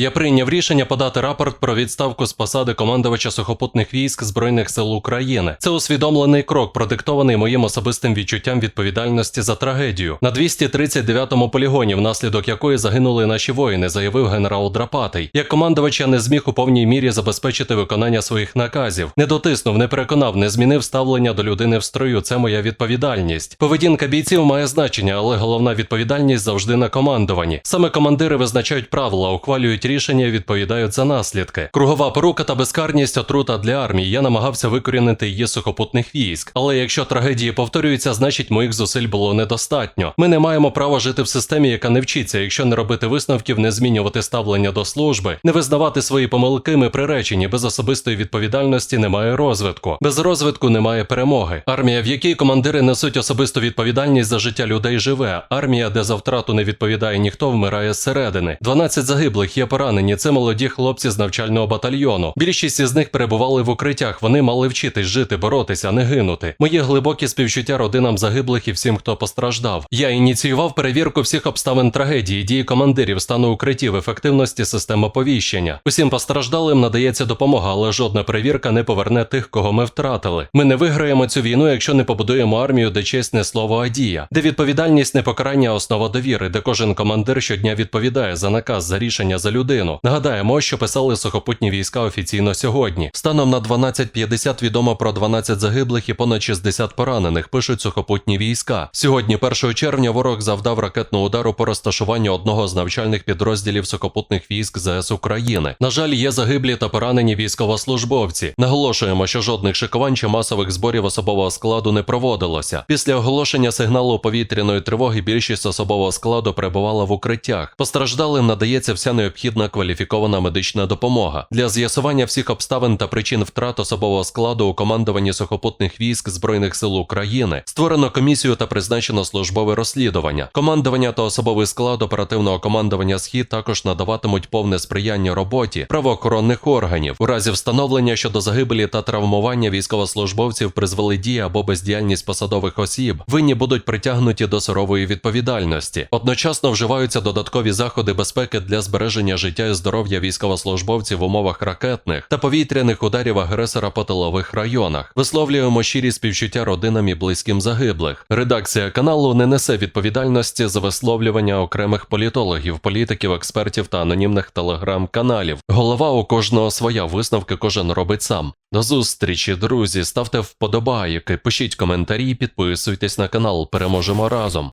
Я прийняв рішення подати рапорт про відставку з посади командувача сухопутних військ Збройних сил України. Це усвідомлений крок, продиктований моїм особистим відчуттям відповідальності за трагедію. На 239-му полігоні, внаслідок якої загинули наші воїни, заявив генерал Драпатий. Як командувач я не зміг у повній мірі забезпечити виконання своїх наказів. Не дотиснув, не переконав, не змінив ставлення до людини в строю. Це моя відповідальність. Поведінка бійців має значення, але головна відповідальність завжди на командуванні. Саме командири визначають правила, ухвалюють рішення відповідають за наслідки. Кругова порука та безкарність отрута для армії. Я намагався викорінити її сухопутних військ. Але якщо трагедії повторюються, значить моїх зусиль було недостатньо. Ми не маємо права жити в системі, яка не вчиться, якщо не робити висновків, не змінювати ставлення до служби, не визнавати свої помилки. Ми приречені. Без особистої відповідальності немає розвитку. Без розвитку немає перемоги. Армія, в якій командири несуть особисту відповідальність за життя людей, живе. Армія, де за втрату не відповідає ніхто, вмирає зсередини. 12 загиблих є поранені. Це молоді хлопці з навчального батальйону. Більшість із них перебували в укриттях. Вони мали вчитись жити, боротися, не гинути. Мої глибокі співчуття родинам загиблих і всім, хто постраждав. Я ініціював перевірку всіх обставин трагедії, дії командирів, стану укриттів, ефективності систем оповіщення. Усім постраждалим надається допомога, але жодна перевірка не поверне тих, кого ми втратили. Ми не виграємо цю війну, якщо не побудуємо армію, де честь не слово а дія, де відповідальність не покарання, основа довіри, де кожен командир щодня відповідає за наказ, за рішення за людину. Нагадаємо, що писали сухопутні війська офіційно сьогодні. Станом на 12.50 відомо про 12 загиблих і понад 60 поранених. Пишуть сухопутні війська. Сьогодні, 1 червня, ворог завдав ракетного удару по розташуванню одного з навчальних підрозділів сухопутних військ ЗС України. На жаль, є загиблі та поранені військовослужбовці. Наголошуємо, що жодних шикувань чи масових зборів особового складу не проводилося. Після оголошення сигналу повітряної тривоги більшість особового складу перебувала в укриттях. Постраждалим надається вся необхідна кваліфікована медична допомога для з'ясування всіх обставин та причин втрат особового складу у командуванні сухопутних військ Збройних сил України. Створено комісію та призначено службове розслідування. Командування та особовий склад оперативного командування схід також надаватимуть повне сприяння роботі правоохоронних органів. У разі встановлення щодо загибелі та травмування військовослужбовців призвели дії або бездіяльність посадових осіб, винні будуть притягнуті до сурової відповідальності. Одночасно вживаються додаткові заходи безпеки для збереження життя і здоров'я військовослужбовців в умовах ракетних та повітряних ударів агресора по тилових районах. Висловлюємо щирі співчуття родинам і близьким загиблих. Редакція каналу не несе відповідальності за висловлювання окремих політологів, політиків, експертів та анонімних телеграм-каналів. Голова у кожного своя висновки кожен робить сам. До зустрічі, друзі. Ставте вподобайки, пишіть коментарі, підписуйтесь на канал. Переможемо разом.